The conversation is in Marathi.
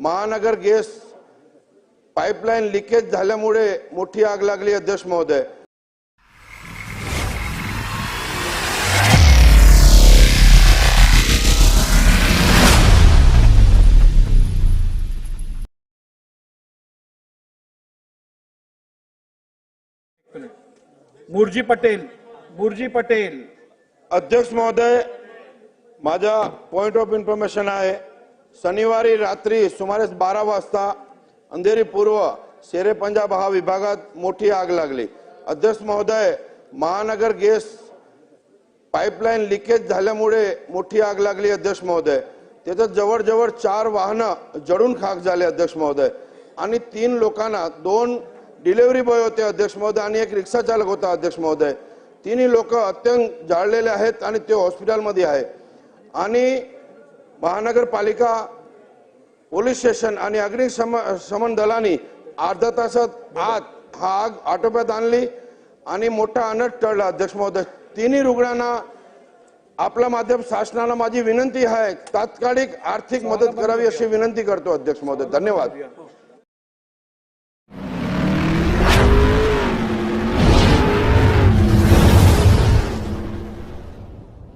महानगर गॅस पाईपलाईन लिकेज झाल्यामुळे मोठी आग लागली अध्यक्ष महोदय. मुरजी पटेल मुरजी पटेल. अध्यक्ष महोदय माझा पॉइंट ऑफ इन्फॉर्मेशन आहे. शनिवारी रात्री सुमारे बारा वाजता अंधेरी पूर्व शेरे पंजाब हा विभागात मोठी आग लागली. अध्यक्ष महोदय महानगर गॅस पाईपलाईन लिकेज झाल्यामुळे मोठी आग लागली अध्यक्ष महोदय. त्याच्यात जवळजवळ चार वाहनं जडून खाक झाले अध्यक्ष महोदय. आणि तीन लोकांना दोन डिलिव्हरी बॉय होते अध्यक्ष महोदय आणि एक रिक्षा चालक होता अध्यक्ष महोदय. तिन्ही लोक अत्यंत जाळलेले आहेत आणि ते हॉस्पिटलमध्ये आहे. आणि महानगरपालिका पोलीस स्टेशन आणि अग्निशमन दलाने अर्धा तासात आत हा आग आटोप्यात आणली आणि मोठा अनट टळला. अध्यक्ष महोदय तिन्ही रुग्णांना आपल्या माध्यम शासनाला माझी विनंती आहे तात्कालिक आर्थिक मदत करावी अशी विनंती करतो अध्यक्ष महोदय. धन्यवाद.